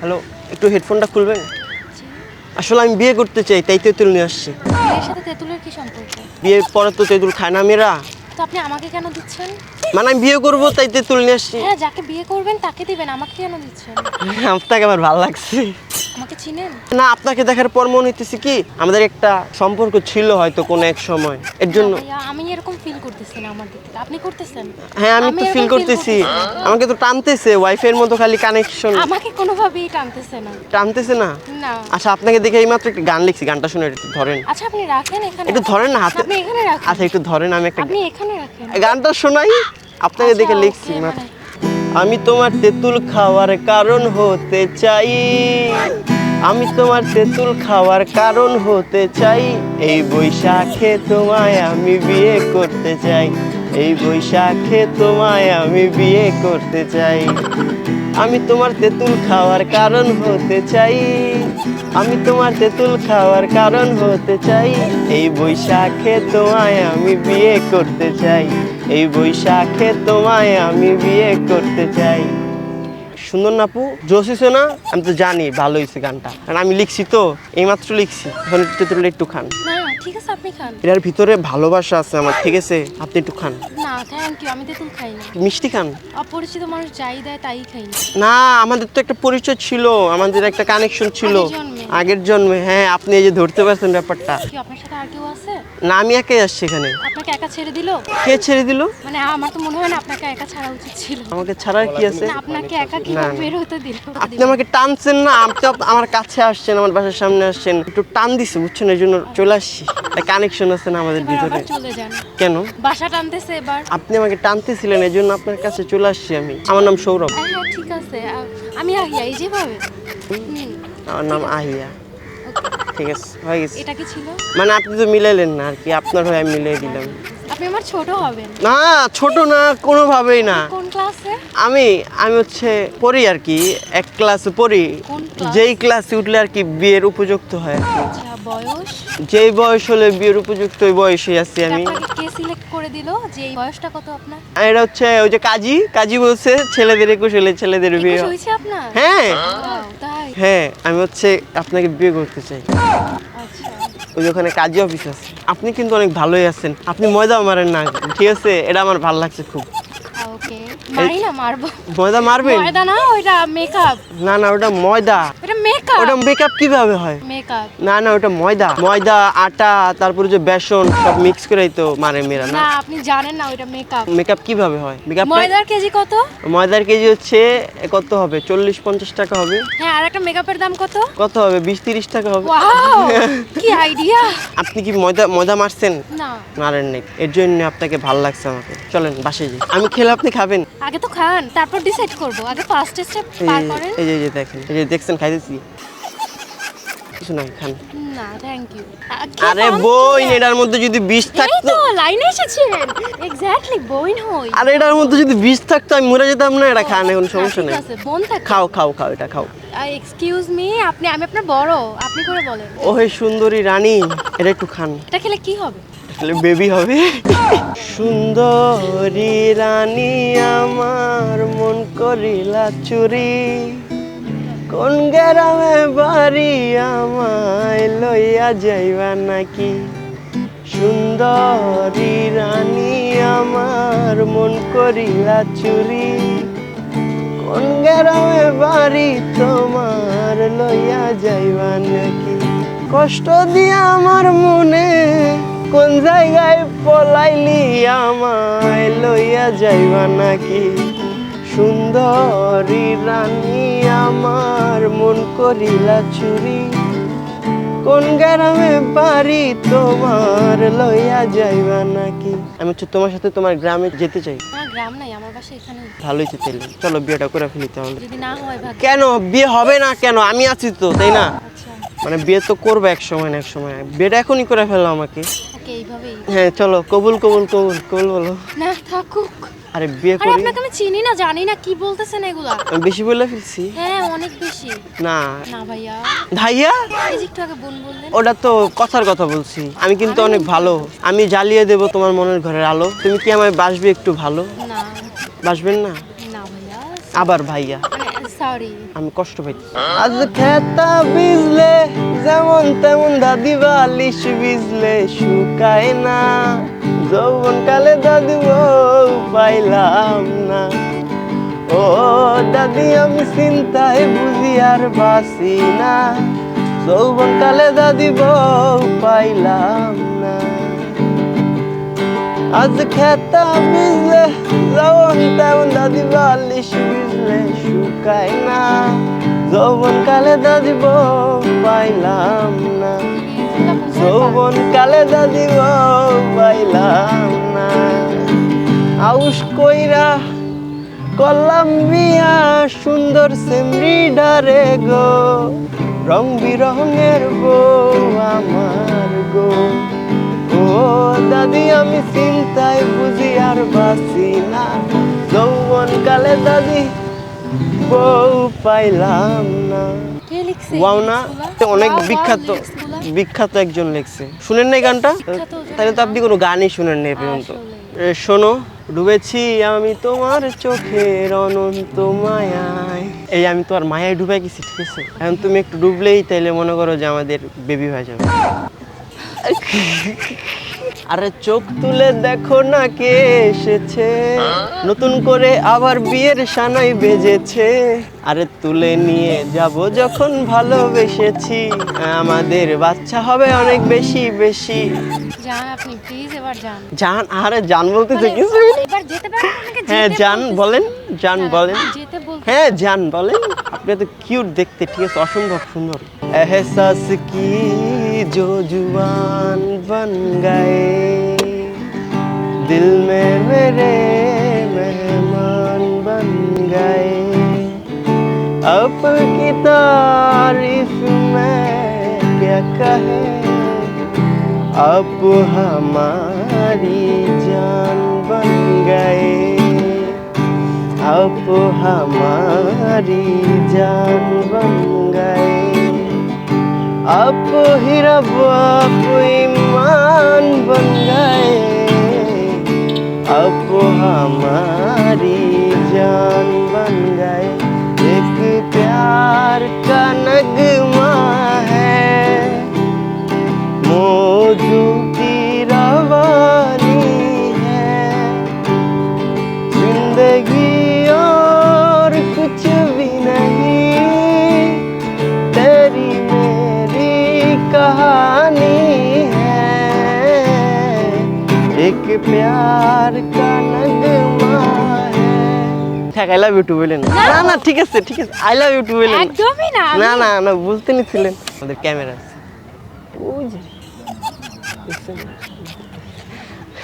Hello একটু হেডফোনটা খুলবেন? আসলে আমি বিয়ে করতে চাই তাই তেঁতুল নিয়ে আসছি। বিয়ের সাথে তেঁতুলের কি সম্পর্ক? বিয়ের পরে তো তেঁতুল খায় না মেয়েরা। তো আপনি আমাকে কেন দিচ্ছেন? মানে আমি বিয়ে করব তাই তেঁতুল নিয়ে আসছি। হ্যাঁ যাকে বিয়ে করবেন তাকে দিবেন আমাকে কেন দিচ্ছেন? আপনাকে আমার ভালো লাগছে। আমাকে চিনেন? না আপনাকে দেখার পর মনে হইতেছে কি আমাদের একটা সম্পর্ক ছিল হয়তো কোনো এক সময়। এর জন্য ভাইয়া, আমি এরকম ফিল করতেছি না আমার দিক। থেকে আপনি করতেছেন? হ্যাঁ আমি তো ফিল করতেছি। আমাকে তো টানতেছে ওয়াইফের মতো খালি কানেকশন আমাকে কোনোভাবেই টানতেছে না। টানতেছে না? না। আচ্ছা আপনাকে দেখে এই মাত্র একটা গান লিখছি গানটা শুনে একটু ধরেন। আচ্ছা আপনি রাখেন এখানে। একটু ধরেন না হাতে। আপনি এখানে রাখেন। আচ্ছা একটু ধরেন আমি একটা আপনি এখানে রাখেন। গানটা শোনাই আপনাকে আচ্ছা, দেখে লিখছি okay, মাত্র। মানে- আমি তোমার তেঁতুল খাওয়ার কারণ হতে চাই। আমি তোমার তেঁতুল খাওয়ার কারণ হতে চাই। এই বৈশাখে তোমায় আমি বিয়ে করতে চাই। এই বৈশাখে তোমায় আমি বিয়ে করতে চাই। আমি তোমার তেঁতুল খাওয়ার কারণ হতে চাই। আমি তোমার তেঁতুল খাওয়ার কারণ হতে চাই। এই বৈশাখে তোমায় আমি বিয়ে করতে চাই। এই বৈশাখে তোমায় আমি বিয়ে করতে চাই। সুন্দর না আপু? জোশ হয়েছে না? আমি তো জানি ভালো হয়েছে গানটা। কারণ আমি লিখছি তো এইমাত্র লিখছি। এখন একটু একটু খান। ঠিক আছে আপনি খান। এটার ভিতরে ভালোবাসা আছে আমার ঠিক আছে? আপনি একটু খান। না থ্যাংক ইউ আমি তেঁতুল খাই না। মিষ্টি খান। অপরিচিত মানুষ যাই দেয় তাই খাই না। আমাদের তো একটা পরিচয় ছিল আমাদের একটা কানেকশন ছিল। আগের জন্মে? হ্যাঁ আপনি এই যে ধরতে পারছেন ব্যাপারটা। কি আপনার সাথে আর কেউ আছে? না আমি একাই আসছি এখানে। আপনাকে একা ছেড়ে দিল? কে ছেড়ে দিল? মানে আমার তো মনে হয় না আপনাকে একা ছাড়া উচিত ছিল। আমাকে ছাড়ার কি আছে? না আপনাকে একা কি বের হতে দিল? আপনি আমাকে টানছেন না আপনি আমার কাছে আসছেন আমার বাসার সামনে আসছেন। একটু টান দিছে বুঝছেন এই জন্য চলে আসছি। কানেকশন আছে না আমাদের ভিতরে। চলে যান। কেন? বাসা টানতেছে এবার। আপনি আমাকে টানতেছিলেন এই জন্য আপনার কাছে চলে আসছি আমি। আমার নাম সৌরভ। হ্যাঁ হ্যাঁ ঠিক আছে। আমি আহিয়া এই যেভাবে। আমার নাম আহিয়া। ঠিক আছে হয়ে গেছে। এটা কি ছিল? মানে আপনি তো মিলাইলেন না আর কি আপনার হয়ে আমি মিলিয়ে দিলাম। আপনি আমার ছোট হবেন। না ছোট না কোনোভাবেই না। কোন ক্লাসে? আমি আমি হচ্ছে পড়ি আর কি এক ক্লাসে পড়ি। যেই ক্লাসে উঠলে আর কি বিয়ের উপযুক্ত হয় আর কি। আচ্ছা বয়স? যেই বয়স হলে বিয়ের উপযুক্ত ওই বয়সে আছি আমি। কে সিলেক্ট করে দিল? যে এই বয়সটা কত আপনার? আর এটা হচ্ছে ওই যে কাজী কাজী বলছে ছেলেদের একুশ হলে ছেলেদের বিয়ে হয়েছে আপনার? হ্যাঁ। হ্যাঁ আমি হচ্ছে আপনাকে বিয়ে করতে চাই। আচ্ছা। ওই ওখানে কাজী অফিস আছে। আপনি কিন্তু অনেক ভালোই আছেন। আপনি ময়দা মারেন না ঠিক আছে? এটা আমার ভালো লাগছে খুব। মারি না মারবো। ময়দা মারবেন ময়দা না মেকআপ না না ওটা ময়দা। ওটা মেকআপ ওটা মেকআপ কীভাবে হয়? মেকআপ না না ওটা ময়দা। ময়দা আটা তারপরে যে বেসন সব মিক্স করেই তো মারে মেয়েরা না? না আপনি জানেন না ওইটা মেকআপ মেকআপ কীভাবে হয়? মেকআপ ময়দার কেজি কত? ময়দার কেজি হচ্ছে কত হবে? চল্লিশ পঞ্চাশ টাকা হবে। হ্যাঁ আর একটা মেকআপের দাম কত? কত হবে? বিশ তিরিশ টাকা হবে। কি আইডিয়া আপনি কি ময়দা ময়দা মারছেন? না। মারেন নাই এর জন্য আপনাকে ভালো লাগছে আমাকে। চলেন বাসে যাই। আমি খেলে আপনি খাবেন। আগে তো খান তারপর ডিসাইড করব। আগে ফার্স্ট স্টেপ পার করেন। এই যে এই যে দেখেন এই যে দেখছেন খাইতেছি। কিছু নাই খান। না থ্যাংক ইউ আরে বই এটার মধ্যে যদি বিষ এই থাকতো তো লাইনে এসেছেন। এক্স্যাক্টলি বইন হই। আরে এটার মধ্যে যদি বিষ থাকতো আমি মরে যেতাম না এটা খান এখন সমস্যা ঠিক নেই। বোন থাকে খাও খাও খাও এটা খাও। এক্সকিউজ মি আপনি আমি আপনার বড় আপনি করে বলেন। ও হে সুন্দরী রানী এটা একটু খান। এটা খেলে কি হবে? তাহলে বেবি হবে। সুন্দরী রানী, আমার মন করিলা চুরি। কোন গ্রামে বাড়ি আমায় লইয়া যাইবা নাকি? সুন্দরী রানী, আমার মন করিলা চুরি। কোন গ্রামে বাড়ি তোমার লইয়া যাইবা নাকি? কষ্ট দিয়া আমার মনে কোন জায়গায় পলাইলি আমায় লইয়া যাইবা নাকি? সুন্দরী রানী আমার মন করিলা চুরি। কোন গ্রামে বাড়ি তোমার লইয়া যাইবা নাকি? আমি হচ্ছে তোমার সাথে তোমার গ্রামে যেতে চাই। আমার গ্রাম নাই আমার বাসা এখানে ভালোই তো তাহলে চলো বিয়েটা করে ফেলি তাহলে। যদি না হয় কেন? বিয়ে হবে না কেন? আমি আছি তো তাই না? আচ্ছা। মানে বিয়ে তো করব এক সময় না এক সময়। বিয়েটা এখনই করে ফেলো আমাকে। এইভাবেই। হ্যাঁ চলো কবুল কবুল কবুল কবুল বলো। না থাকুক। আরে বিয়ে করি? আপনাকে আমি চিনি না জানি না কি বলতেছেন এগুলা? আমি বেশি বলে ফেলছি। হ্যাঁ অনেক বেশি। না। না ভাইয়া। ভাইয়া? এই যে একটু আগে বোন বললেন। ওটা তো কথার কথা বলছি। আমি কিন্তু অনেক ভালো। আমি জ্বালিয়ে দেব তোমার মনের ঘরের আলো। তুমি কি আমায় বাসবে একটু ভালো? না। বাসবেন না? না ভাইয়া। আবার ভাইয়া। সরি আমি কষ্ট পাই আজ খেতা বিজলে যেমন তেমন দাদি বালিশ বিজলে শুকায় না। যৌবন কালে দাদি বউ পাইলাম না। ও দাদি আমি চিন্তায় বুঝি আর বাসি না। যৌবন কালে দাদি বউ পাইলাম আজ খেতা বিজলে যেমন তেমন দাদি বালিশ বিজলে শুকায় না। যৌবন কালে দাদি পাইলাম না। যৌবন কালে দাদি পাইলাম না। আউস কইরা কলাম্বিয়া সুন্দর সেমরি ডারে গো। রং বিরঙের বউ আমার গো। দাদি আমি চিন্তায় বুঝি আর বাসি না যৌবন কালে দাদি বউ পাইলাম না। কে লিখছে? ওয়াও না অনেক বিখ্যাত বিখ্যাত একজন লেখছে। শুনেন নাই গানটা? তাহলে তো আপনি কোনো গানই শুনেন নাই এ পর্যন্ত। শোনো ডুবেছি আমি তোমার চোখের অনন্ত মায়ায়। এই আমি তোমার মায়ায় ডুবে গেছি ঠিক আছে? এখন তুমি একটু ডুবলেই তাইলে মনে করো যে আমাদের বেবি হয়ে যাবে। আরে চোখ তুলে দেখো না কে এসেছে নতুন করে আবার বিয়ের সানাই বেজেছে আরে তুলে নিয়ে যাব যখন ভালোবেসেছি আমাদের বাচ্চা হবে অনেক বেশি বেশি যান আপনি প্লিজ এবার যান জান আরে জান বলতেছে মানে, কিছু এবার যেতে পারেন আমাকে হ্যাঁ যেতে জান বলতেছি। বলেন জান না, বলেন আপনি যেতে বলতে হ্যাঁ জান বলেন আপনি তো কিউট দেখতে ঠিক আছে অসম্ভব সুন্দর এহসাস কি जो जुबान बन गए दिल में मेरे मेहमान बन गए। अब की तारीफ़ में क्या कहे? अब हमारी जान बन गए। अब हमारी जान बन गए। अब ही रब आप ईमान बन गए। από χαμά. एक प्यार का नगमा है ঠিক আই লাভ ইউ টু বলেন না না ঠিক আছে ঠিক আছে আই লাভ ইউ টু বলেন একদমই না না আমি- না না বুঝতে নিছিলেন আমাদের ক্যামেরা আছে ওই যে দেখছেন?